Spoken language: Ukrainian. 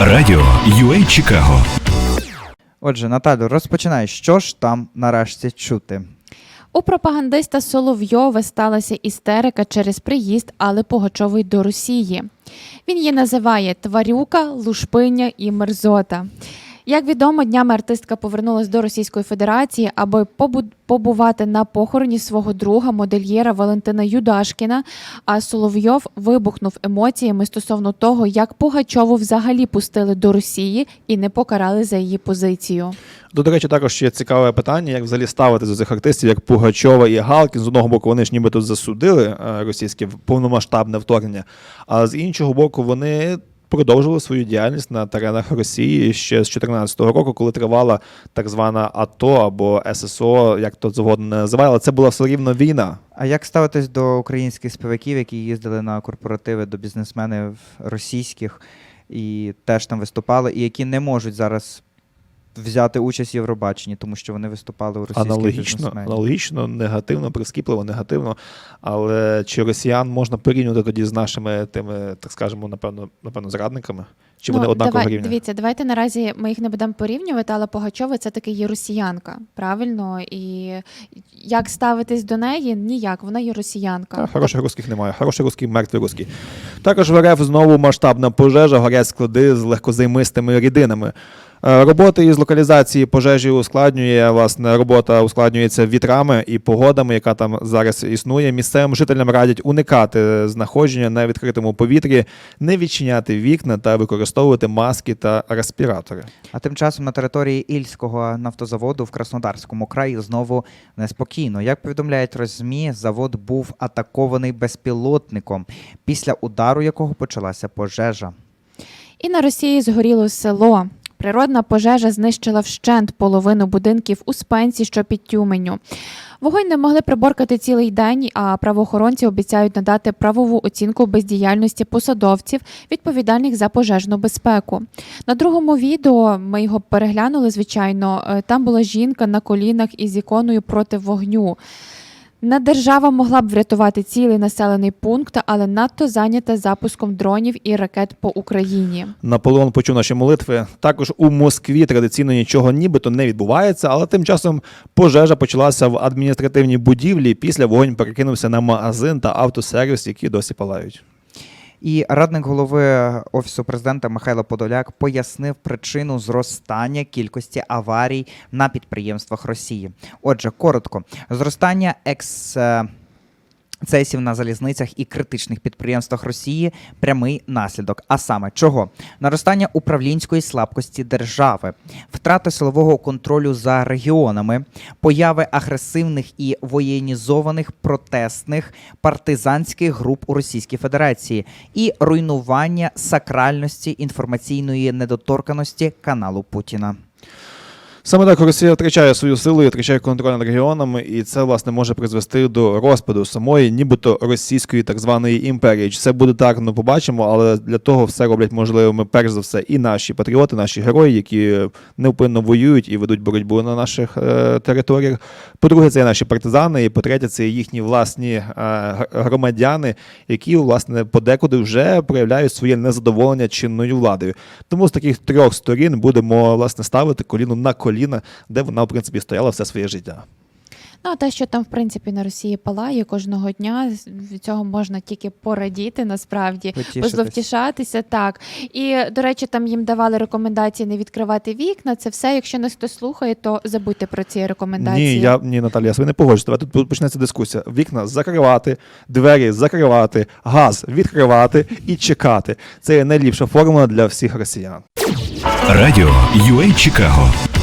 Радіо UA Чикаго. Отже, Наталю, розпочинай. Що ж там нарешті чути? У пропагандиста Соловйова сталася істерика через приїзд Алли Погачової до Росії. Він її називає тварюка, лушпиня і мерзота. Як відомо, днями артистка повернулася до Російської Федерації, аби побу- побувати на похороні свого друга, модельєра Валентина Юдашкіна. А Соловйов вибухнув емоціями стосовно того, як Пугачову взагалі пустили до Росії і не покарали за її позицію. До, до речі, також є цікаве питання, як взагалі ставити до цих артистів, як Пугачова і Галкін. З одного боку, вони ж нібито засудили е, російське повномасштабне вторгнення, а з іншого боку, вони. Продовжували свою діяльність на теренах Росії ще з 2014 року, коли тривала так звана АТО або ССО, як то згодно не називали, це була все рівно війна. А як ставитись до українських співаків, які їздили на корпоративи до бізнесменів російських і теж там виступали, і які не можуть зараз взяти участь в Євробаченні, тому що вони виступали у російських Аналогічно, бізнесменів? аналогічно, негативно, прискіпливо, негативно. Але чи росіян можна порівнювати тоді з нашими тими, так скажемо, напевно, напевно, зрадниками? Чи вони однакового Ну, давай, рівня? Дивіться, давайте наразі ми їх не будемо порівнювати, але Пугачова це таки є росіянка, правильно? І як ставитись до неї? Ніяк, вона є росіянка. Та, хороших русських немає. Хороший русський, мертвий русський. Також в РФ знову масштабна пожежа, горять склади з легкозаймистими рідинами. Е, Роботи із локалізації пожежі ускладнює власне робота ускладнюється вітрами і погодами, яка там зараз існує. Місцевим жителям радять уникати знаходження на відкритому повітрі, не відчиняти вікна та використовувати маски та респіратори. А тим часом на території Ільського нафтозаводу в Краснодарському краї знову неспокійно. Як повідомляють РОЗМІ, завод був атакований безпілотником, після удару якого почалася пожежа. І на Росії згоріло село. Природна пожежа знищила вщент половину будинків у Спенсі, що під Тюменю. Вогонь не могли приборкати цілий день, а правоохоронці обіцяють надати правову оцінку бездіяльності посадовців, відповідальних за пожежну безпеку. На другому відео ми його переглянули, звичайно. е, Там була жінка на колінах із іконою проти вогню. Не держава могла б врятувати цілий населений пункт, але надто зайнята запуском дронів і ракет по Україні. Наполеон почув наші молитви. Також у Москві традиційно нічого нібито не відбувається, але тим часом пожежа почалася в адміністративній будівлі. Після вогонь перекинувся на магазин та автосервіс, які досі палають. І радник голови офісу президента Михайло Подоляк пояснив причину зростання кількості аварій на підприємствах Росії. Отже, коротко, зростання екс. Цесів на залізницях і критичних підприємствах Росії прямий наслідок. А саме чого? Наростання управлінської слабкості держави, втрати силового контролю за регіонами, появи агресивних і воєнізованих протестних партизанських груп у Російській Федерації і руйнування сакральності інформаційної недоторканості каналу Путіна. Саме так Росія втрачає свою силу і втрачає контроль над регіонами, і це власне може призвести до розпаду самої, нібито російської так званої імперії. Чи це буде так, ну побачимо, але для того все роблять можливими перш за все і наші патріоти, наші герої, які невпинно воюють і ведуть боротьбу на наших е, територіях. По-друге, це наші партизани, і по-третє, це і їхні власні е, громадяни, які власне подекуди вже проявляють своє незадоволення чинною владою. Тому з таких трьох сторін будемо власне ставити коліно на коліна, де вона в принципі стояла все своє життя. Ну, а те, що там, в принципі, на Росії палає кожного дня, від цього можна тільки порадіти насправді, позловтішатися. Так. І, до речі, там їм давали рекомендації не відкривати вікна. Це все. Якщо нас хтось слухає, то забудьте про ці рекомендації. Ні, я ні, Наталія, я з не погоджуюсь. Тут почнеться дискусія. Вікна закривати, двері закривати, газ відкривати і чекати. Це є найліпша формула для всіх росіян. Радіо UA Чикаго.